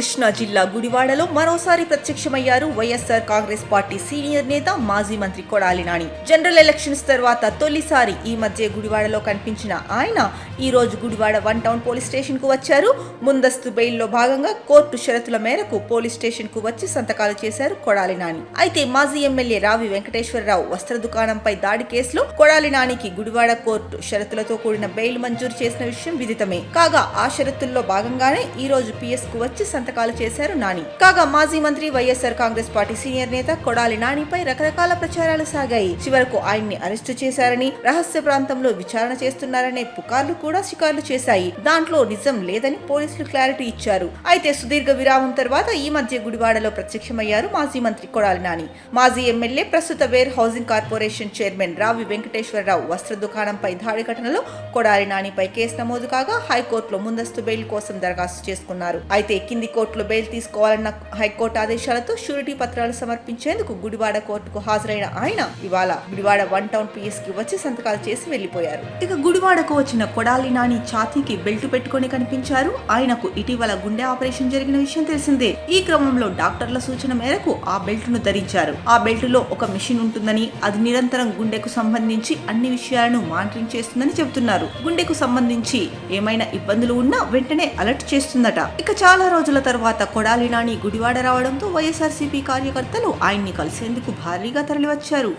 కృష్ణా జిల్లా గుడివాడలో మరోసారి ప్రత్యక్షమయ్యారు Y S R congress party senior నేత మాజీ మంత్రి కొడాలి నాని. జనరల్ ఎలక్షన్స్ తర్వాత తొలిసారి ఈ మధ్య గుడివాడలో కనిపించిన ఆయన ఈ రోజు గుడివాడ వన్ టౌన్ పోలీస్ స్టేషన్కు వచ్చారు. ముందస్తు బెయిల్లో భాగంగా కోర్టు షరతుల మేరకు పోలీస్ స్టేషన్కు వచ్చి సంతకాలు చేశారు కొడాలి నాని. అయితే మాజీ ఎమ్మెల్యే రావి వెంకటేశ్వరరావు వస్త్ర దుకాణంపై దాడి కేసులో కొడాలి నానికి గుడివాడ కోర్టు షరతులతో కూడిన బెయిల్ మంజూరు చేసిన విషయం విదితమే. కాగా ఆ షరతుల్లో భాగంగానే ఈ రోజు పిఎస్కు వచ్చి సంతకాలు చేశారు నాని. కాగా మాజీ మంత్రి వైఎస్ఆర్ కాంగ్రెస్ పార్టీ సీనియర్ నేత కొడాలి నానిపై రకరకాల ప్రచారాలు సాగాయి. చివరకు ఆయన్ని అరెస్టు చేశారని రహస్య ప్రాంతంలో విచారణ చేస్తున్నారనే పుకార్లు కూడా షికార్లు చేశాయి. దాంట్లో నిజం లేదని పోలీసులు క్లారిటీ ఇచ్చారు. అయితే సుదీర్ఘ విరామం తర్వాత ఈ మధ్య గుడివాడలో ప్రత్యక్షమయ్యారు మాజీ మంత్రి కొడాలి నాని. మాజీ ఎమ్మెల్యే ప్రస్తుత వేర్ హౌసింగ్ కార్పొరేషన్ చైర్మన్ రావి వెంకటేశ్వరరావు వస్త్ర దుకాణంపై దాడి ఘటనలో కొడాలి నానిపై కేసు నమోదు కాగా హైకోర్టులో ముందస్తు బెయిల్ కోసం దరఖాస్తు చేసుకున్నారు. అయితే కింది కోర్టులో బెయిల్ తీసుకోవాలన్న హైకోర్టు ఆదేశాలతో షూరిటీ పత్రాలు సమర్పించేందుకు గుడివాడ కోర్టుకు హాజరైన ఆయన ఇవాళ గుడివాడ వన్ టౌన్ పిఎస్కి వచ్చి సంతకాలు చేసి వెళ్ళిపోయారు ఇక గుడివాడకు వచ్చిన కొడాలి నాని ఛాతీకి బెల్ట్ పెట్టుకొని కనిపించారు. ఆయనకు ఇటీవల గుండె ఆపరేషన్ జరిగిన విషయం తెలిసిందే. ఈ క్రమంలో డాక్టర్ల సూచన మేరకు ఆ బెల్ట్ను ధరించారు. ఆ బెల్ట్లో ఒక మిషన్ ఉంటుందని అది నిరంతరం గుండెకు సంబంధించి అన్ని విషయాలను మానిటరింగ్ చేస్తుందని చెబుతున్నారు. గుండెకు సంబంధించి ఏమైనా ఇబ్బందులు ఉన్నా వెంటనే అలర్ట్ చేస్తుందట. ఇక చాలా రోజుల తర్వాత కొడాలి నాని గుడివాడ రావడంతో వైఎస్ఆర్సీపీ కార్యకర్తలు ఆయన్ని కలిసేందుకు భారీగా తరలివచ్చారు.